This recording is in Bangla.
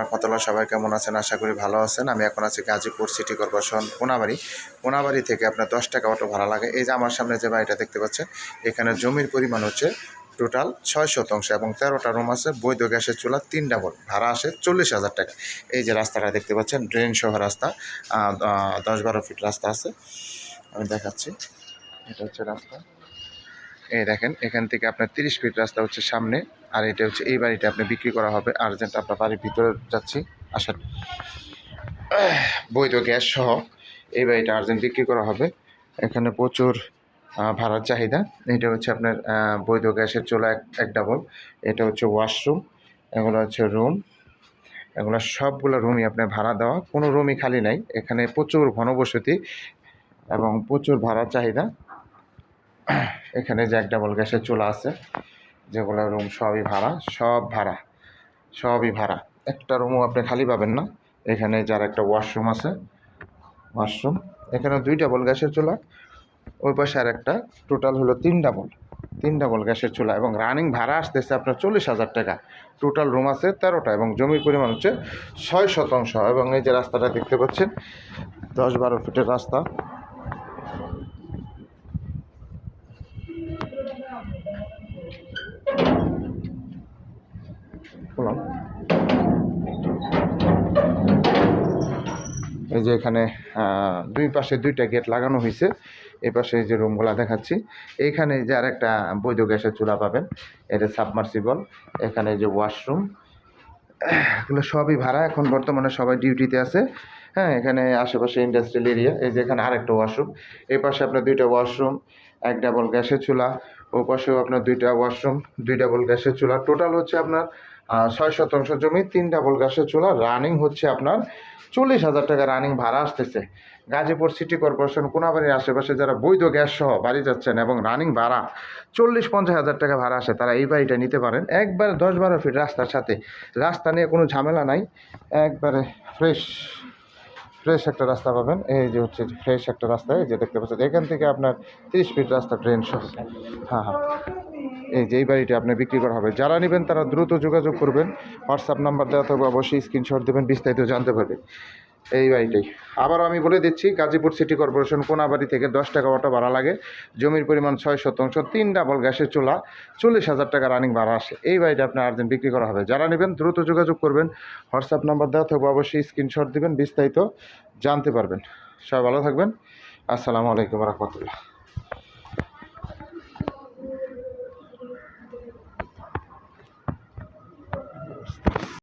রহমতুল্লাহ সবাই কেমন আছেন? আশা করি ভালো আছেন। আমি এখন আছি গাজীপুর সিটি কর্পোরেশন কোনাবাড়ি। কোনাবাড়ি থেকে আপনার দশ টাকা অটো ভাড়া লাগে। এই যে আমার সামনে যে বাড়িটা দেখতে পাচ্ছেন, এখানে জমির পরিমাণ হচ্ছে টোটাল ছয় শতাংশ এবং তেরোটা রুম আছে, বৈধ গ্যাসের চুলা তিন ডাবল ভাড়া আসে চল্লিশ হাজার টাকা। এই যে রাস্তাটা দেখতে পাচ্ছেন ড্রেন সহ রাস্তা দশ বারো ফিট রাস্তা আছে। আমি দেখাচ্ছি। এটা হচ্ছে রাস্তা। এই দেখেন, এখান থেকে আপনার তিরিশ ফিট রাস্তা হচ্ছে সামনে, আর এটা হচ্ছে এই বাড়িটা আপনি বিক্রি করা হবে। আর্জেন্ট আপনার বাড়ির ভিতরে যাচ্ছি, আসেন। বৈধ গ্যাস সহ এই বাড়িটা আর্জেন্ট বিক্রি করা হবে। এখানে প্রচুর ভাড়ার চাহিদা। এটা হচ্ছে আপনার বৈধ গ্যাসের চুলা এক এক ডাবল এটা হচ্ছে ওয়াশরুম এগুলো হচ্ছে রুম এগুলো সবগুলো রুমই আপনার ভাড়া দেওয়া। কোনো রুমই খালি নাই। এখানে প্রচুর ঘনবসতি এবং প্রচুর ভাড়ার চাহিদা। এখানে যে এক ডাবল গ্যাসের চুলা আছে যেগুলো রুম সবই ভাড়া, সব ভাড়া, সবই ভাড়া। একটা রুমও আপনি খালি পাবেন না। এখানে যার একটা ওয়াশরুম আছে ওয়াশরুম এখানে দুই ডাবল গ্যাসের চুলা, ওই পাশে আর একটা টোটাল হলো তিন ডাবল তিন ডাবল গ্যাসের চুলা এবং রানিং ভাড়া আসতেছে আপনার চল্লিশ হাজার টাকা। টোটাল রুম আছে তেরোটা এবং জমির পরিমাণ হচ্ছে ছয় শতাংশ এবং এই যে রাস্তাটা দেখতে পাচ্ছেন, দশ বারো ফিটের রাস্তা। এই যে এখানে দুই পাশে দুইটা গেট লাগানো হয়েছে। এই পাশে যে রুমগুলো দেখাচ্ছি। এইখানে যে আর একটা বৈধ গ্যাসের চুলা পাবেন, এটা সাবমার্সিবল। এখানে যে ওয়াশরুম, এগুলো সবই ভাড়া। এখন বর্তমানে সবাই ডিউটিতে আছে। হ্যাঁ এখানে আশেপাশে ইন্ডাস্ট্রিয়াল এরিয়া এই যে এখানে আরেকটা ওয়াশরুম। এই পাশে আপনার দুইটা ওয়াশরুম এক ডাবল গ্যাসের চুলা, ও পাশেও আপনার দুইটা ওয়াশরুম দুই ডাবল গ্যাসের চুলা। টোটাল হচ্ছে আপনার ছয় শতাংশ জমি, তিন ডাবল গ্যাসের চুলা। রানিং হচ্ছে আপনার চল্লিশ হাজার টাকা রানিং ভাড়া আসতেছে। গাজীপুর সিটি কর্পোরেশন কোনাবাড়ির আশেপাশে যারা বৈধ গ্যাস সহ বাড়ি যাচ্ছেন এবং রানিং ভাড়া চল্লিশ পঞ্চাশ হাজার টাকা ভাড়া আসে, তারা এই বাড়িটা নিতে পারেন। একবারে দশ বারো ফিট রাস্তার সাথে। রাস্তা নিয়ে কোনো ঝামেলা নাই। একবারে ফ্রেশ ফ্রেশ একটা রাস্তা পাবেন। এই যে হচ্ছে ফ্রেশ একটা রাস্তা, এই যে দেখতে পাচ্ছেন, এখান থেকে আপনার তিরিশ ফিট রাস্তা ট্রেন সহ। হ্যাঁ হ্যাঁ। এই যে এই বাড়িটা আপনি বিক্রি করা হবে। যারা নেবেন তারা দ্রুত যোগাযোগ করবেন। হোয়াটসঅ্যাপ নাম্বার দেওয়া থাকবে, অবশ্যই স্ক্রিনশট দেবেন, বিস্তারিত জানতে পারবেন এই বাড়িটাই। আবারও আমি বলে দিচ্ছি, গাজীপুর সিটি কর্পোরেশন কোনাবাড়ি থেকে দশ টাকা অটো ভাড়া লাগে। জমির পরিমাণ ছয় শতাংশ, তিন ডাবল গ্যাসের চুলা, চল্লিশ হাজার টাকা রানিং ভাড়া আসে। এই বাড়িটা আপনার আর্জেন্ট বিক্রি করা হবে। যারা নেবেন, দ্রুত যোগাযোগ করবেন। হোয়াটসঅ্যাপ নাম্বার দেওয়া থাকবে, অবশ্যই স্ক্রিনশট দেবেন, বিস্তারিত জানতে পারবেন। সবাই ভালো থাকবেন। আসসালামু আলাইকুম রহমতুল্লাহ।